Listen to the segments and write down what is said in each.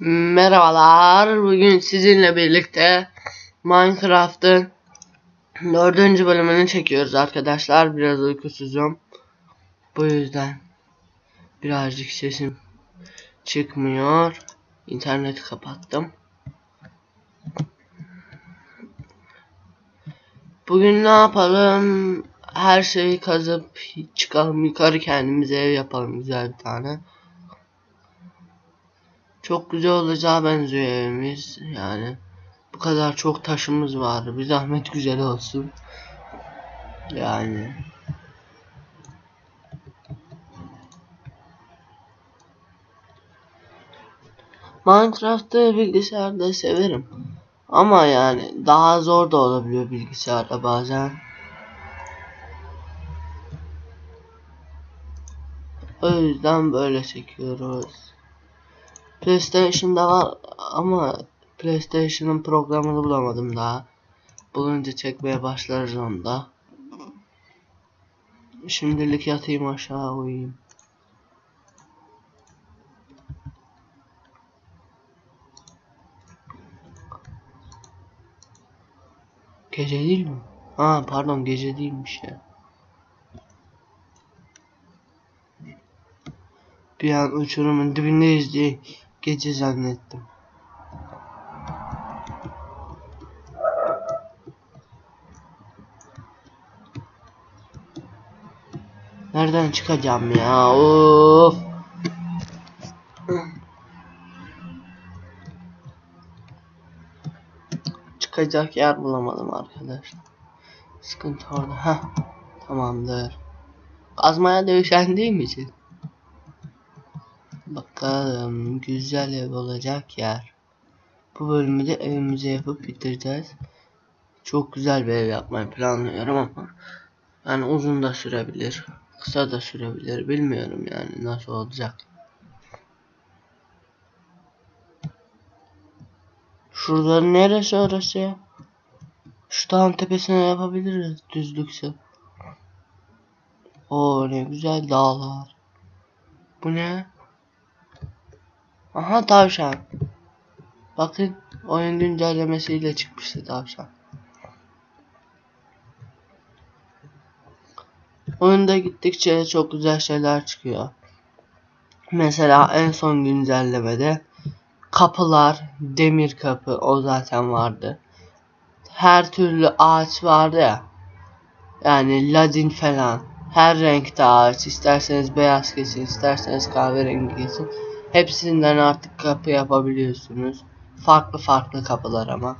Merhabalar. Bugün sizinle birlikte Minecraft'ın dördüncü bölümünü çekiyoruz arkadaşlar. Biraz uykusuzum. Bu yüzden birazcık sesim çıkmıyor. İnterneti kapattım. Bugün ne yapalım? Her şeyi kazıp çıkalım yukarı kendimize ev yapalım güzel bir tane. Çok güzel olacağı benziyor evimiz yani. Bu kadar çok taşımız var. Bir zahmet güzel olsun. Yani. Minecraft'ı bilgisayarda severim. Ama yani daha zor da olabiliyor bilgisayarda bazen. O yüzden böyle çekiyoruz. PlayStation'da var ama PlayStation'ın programını bulamadım daha. Bulunca çekmeye başlarız onda. Şimdilik yatayım aşağı uyuyayım. Gece değil mi? Ha pardon gece değilmiş ya. Bir an uçurumun dibindeyiz diye gece zannettim. Nereden çıkacağım ya? Of. Çıkacak yer bulamadım arkadaşlar. Sıkıntı orada. Ha. Tamamdır. Kazmaya da üşendiğim için. Bakalım güzel ev olacak yer. Bu bölümü de evimize yapıp bitireceğiz. Çok güzel bir ev yapmayı planlıyorum ama yani uzun da sürebilir. Kısa da sürebilir. Bilmiyorum yani nasıl olacak. Şurada neresi orası ya? Şu dağın tepesine yapabiliriz düzlükse. Oo ne güzel dağlar. Bu ne? Aha tavşan. Bakın oyun güncellemesiyle çıkmıştı tavşan. Oyunda gittikçe çok güzel şeyler çıkıyor. Mesela en son güncellemede kapılar, demir kapı o zaten vardı. Her türlü ağaç vardı ya. Yani ladin falan. Her renkte ağaç. isterseniz beyaz kesin, isterseniz kahverengi kesin. Hepsinden artık kapı yapabiliyorsunuz. Farklı farklı kapılar ama.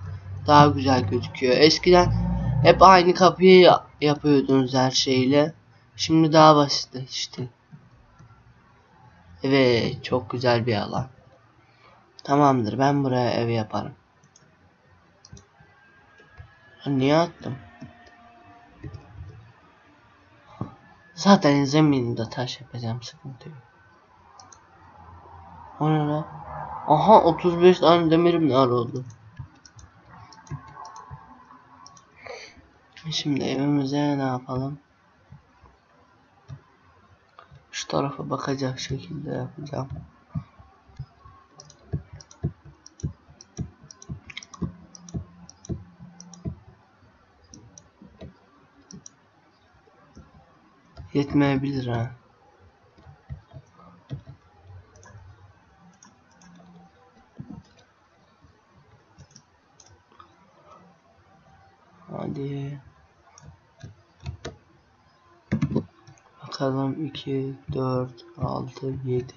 Daha güzel gözüküyor. Eskiden hep aynı kapıyı yapıyordunuz her şeyle. Şimdi daha basit işte. Evet çok güzel bir alan. Tamamdır ben buraya ev yaparım. Niye attım? Zaten zemininde taş yapacağım sıkıntı yok. O ne lan? Aha 35 tane demirim var oldu. Şimdi evimize ne yapalım? Şu tarafa bakacak şekilde yapacağım. Yetmeyebilir ha. Bakalım 2, 4, 6, 7.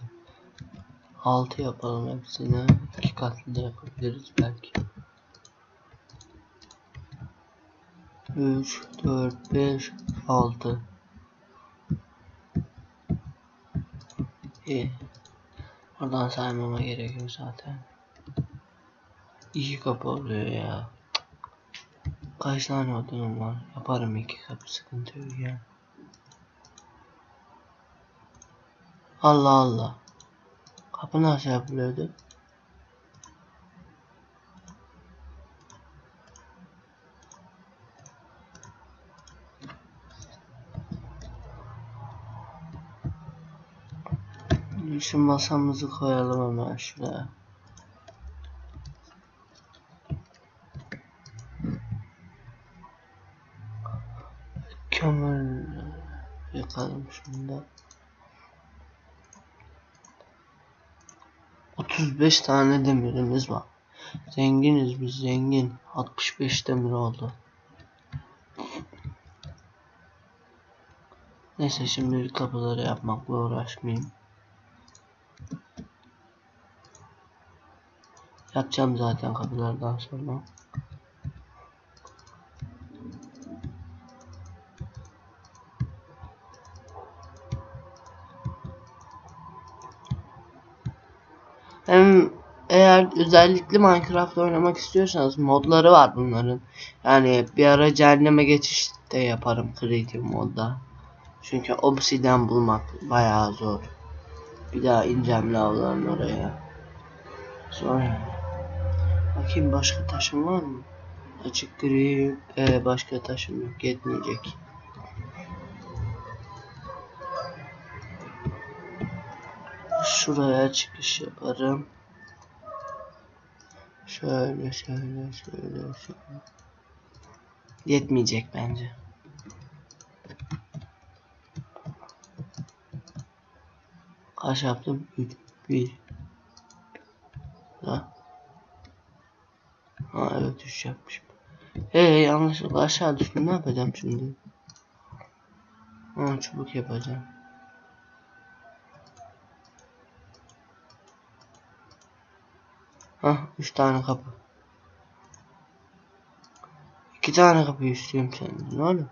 6 yapalım hepsine. 2 katlı da yapabiliriz belki. 3, 4, 5, 6. İyi. Oradan saymama gerek yok zaten. İki kapı oluyor ya. Kaç tane odunum var? Yaparım iki kapı sıkıntı yok ya. Allah Allah. Kapı nasıl yapılıyordu? Şu masamızı koyalım hemen şuraya. Kömür yakalım şunda. 35 tane demirimiz var. Zenginiz biz zengin. 65 demir oldu. Neyse şimdi kapıları yapmakla uğraşmayayım. Yapacağım zaten kapılardan sonra. Özellikle Minecraft oynamak istiyorsanız modları var bunların. Yani bir ara cehenneme geçiş de yaparım Creative modda. Çünkü obsidian bulmak bayağı zor. Bir daha ineceğim lavların oraya. Sonra bakayım başka taşım var mı? Açık gri ee, başka taşım yok yetmeyecek. Şuraya çıkış yaparım. Şöyle şöyle şöyle şöyle. Yetmeyecek bence. Kaç yaptım? 3 1 Ha. Ha evet 3 yapmışım. Ee yanlışlıkla aşağı düştüm. Ne yapacağım şimdi? Ha çubuk yapacağım. Hah 3 tane kapı. 2 tane kapı istiyorum senden. Ne olur?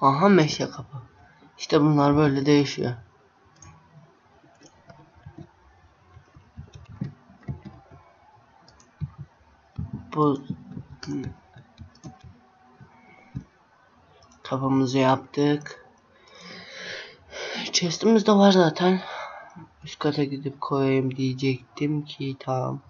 Aha meşe kapı. İşte bunlar böyle değişiyor. Bu kapımızı yaptık. Chest'imiz de var zaten. Üst kata gidip koyayım diyecektim ki tamam.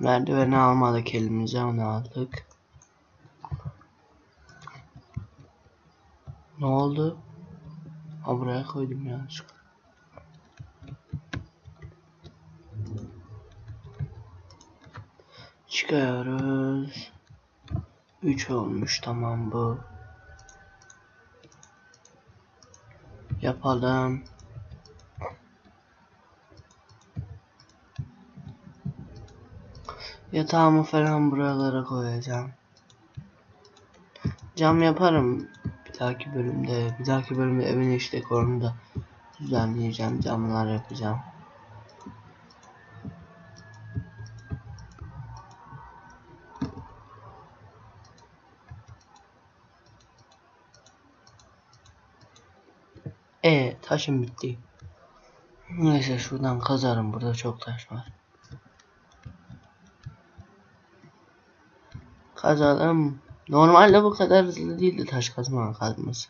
Merdiveni almadık elimize onu aldık. Ne oldu? Ha buraya koydum yanlışlıkla. Çıkıyoruz. 3 olmuş tamam bu. Yapalım. Yatağımı falan buralara koyacağım. Cam yaparım bir dahaki bölümde. Bir dahaki bölümde evin iç dekorunu da düzenleyeceğim. Camlar yapacağım. E taşım bitti. Neyse şuradan kazarım. Burada çok taş var. Kazalım. Normalde bu kadar hızlı değildi taş kazma kazması.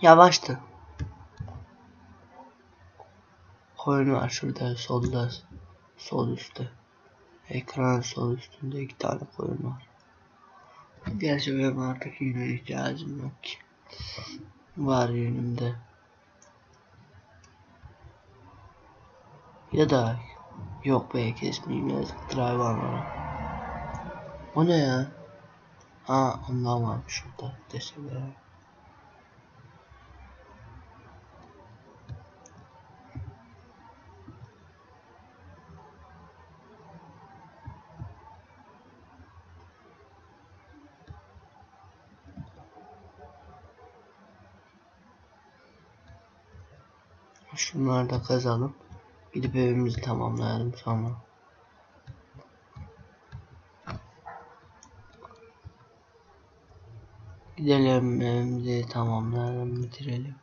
Yavaştı. Koyun var şurada solda. Sol üstte. Ekran sol üstünde iki tane koyun var. Gerçi benim artık yine ihtiyacım yok ki. Var yönümde. Ya da yok be kesmeyeyim yazıktır hayvanlara. O ne ya? Ha ondan varmış şurada deseler. Şunları da kazalım. Gidip evimizi tamamlayalım sonra. Gidelim evimizi tamamlayalım bitirelim.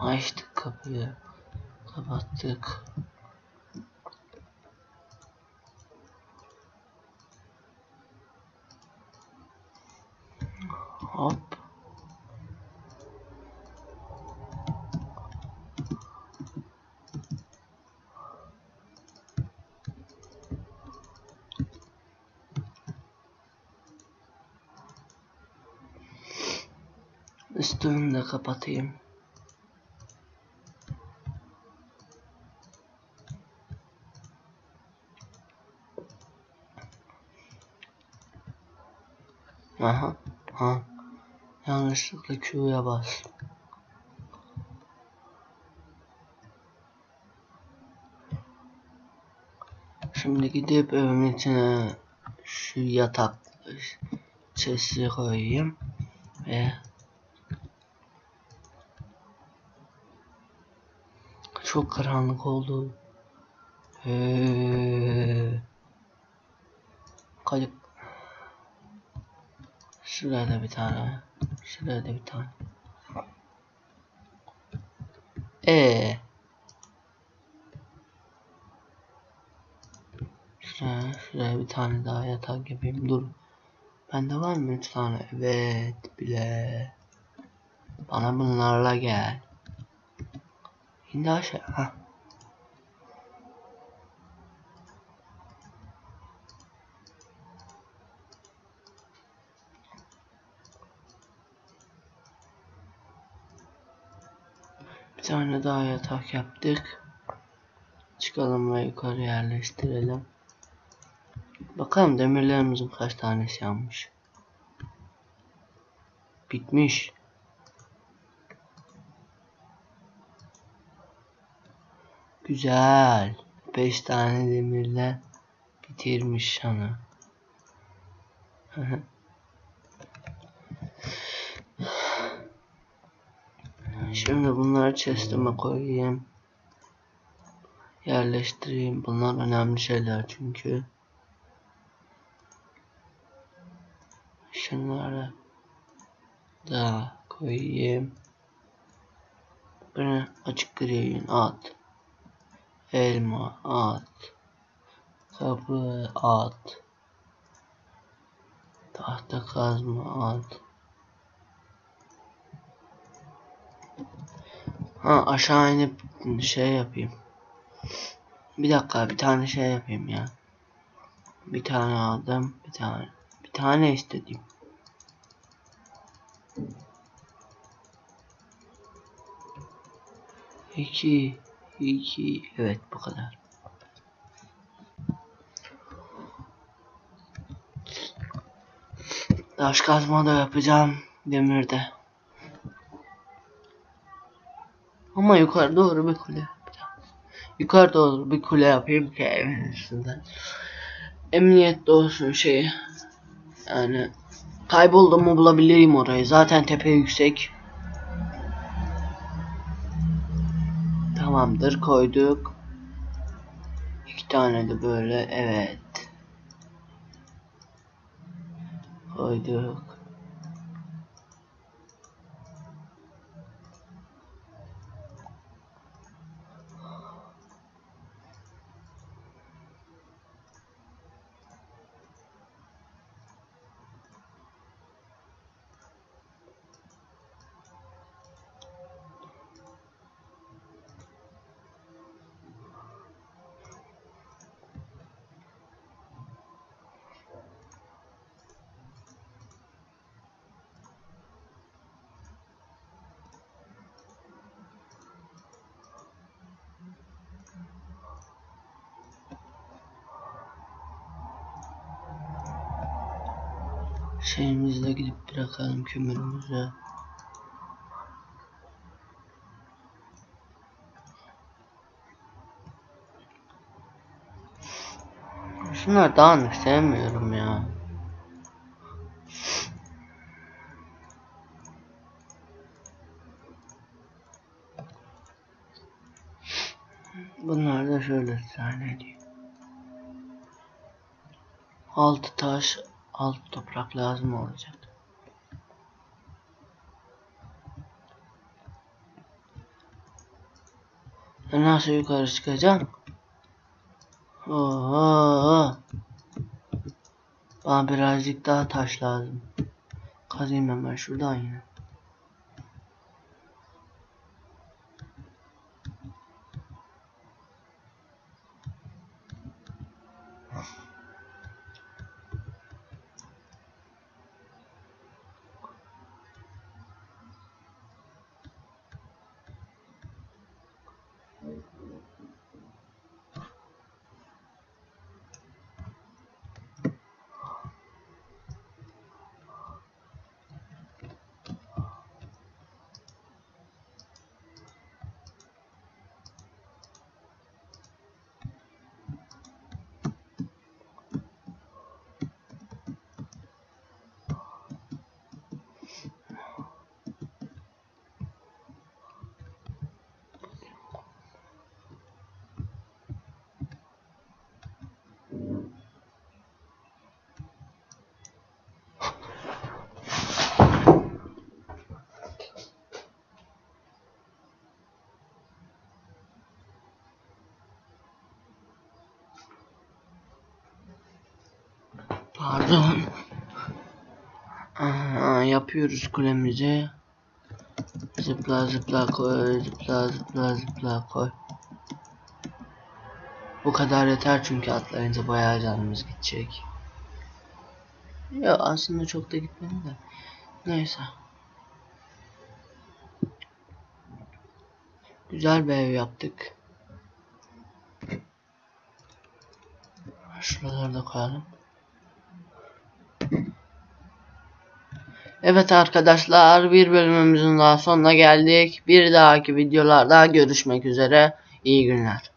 Açtık kapıyı. Kapattık. Hop. Üstünü de kapatayım. Aha. Ha. Yanlışlıkla Q'ya bas. Şimdi gidip evimin içine şu yatak chest'i koyayım ve çok karanlık oldu. Ee, kayıp Şuraya bir tane. Şuraya da bir tane. Ee. Şuraya, şuraya bir tane daha yatak yapayım. Dur. Bende var mı üç tane? Evet bile. Bana bunlarla gel. Şimdi aşağı. Hah. Bir tane daha yatak yaptık. Çıkalım ve yukarı yerleştirelim. Bakalım demirlerimizin kaç tanesi yanmış. Bitmiş. Güzel. 5 tane demirle bitirmiş şanı. Şimdi bunları chest'ime koyayım. Yerleştireyim. Bunlar önemli şeyler çünkü. Şunları da koyayım. Bunu açık griyin at. Elma at. Kapı at. Tahta kazma at. Ha aşağı inip şey yapayım. Bir dakika bir tane şey yapayım ya. Bir tane aldım. Bir tane. Bir tane istedim. İki. İki. Evet bu kadar. Taş kazma da yapacağım. Demirde. Ama yukarı doğru bir kule yapacağım. Yukarı doğru bir kule yapayım ki evin üstünde. Emniyette olsun şey. Yani kayboldum mu bulabileyim orayı. Zaten tepe yüksek. Tamamdır koyduk. İki tane de böyle evet. Koyduk. Şeyimizle gidip bırakalım kömürümüzü. Şunlar dağınık sevmiyorum ya. Bunlar da şöyle zannediyor. Altı taş, altı toprak lazım olacak. Ben nasıl yukarı çıkacağım? Oo. Bana birazcık daha taş lazım. Kazayım hemen şuradan yine. Pardon. Aha, yapıyoruz kulemizi. Zıpla zıpla koy, zıpla zıpla zıpla koy. Bu kadar yeter çünkü atlayınca bayağı canımız gidecek. Ya aslında çok da gitmedi de. Neyse. Güzel bir ev yaptık. Şuraları da koyalım. Evet arkadaşlar bir bölümümüzün daha sonuna geldik. Bir dahaki videolarda görüşmek üzere. İyi günler.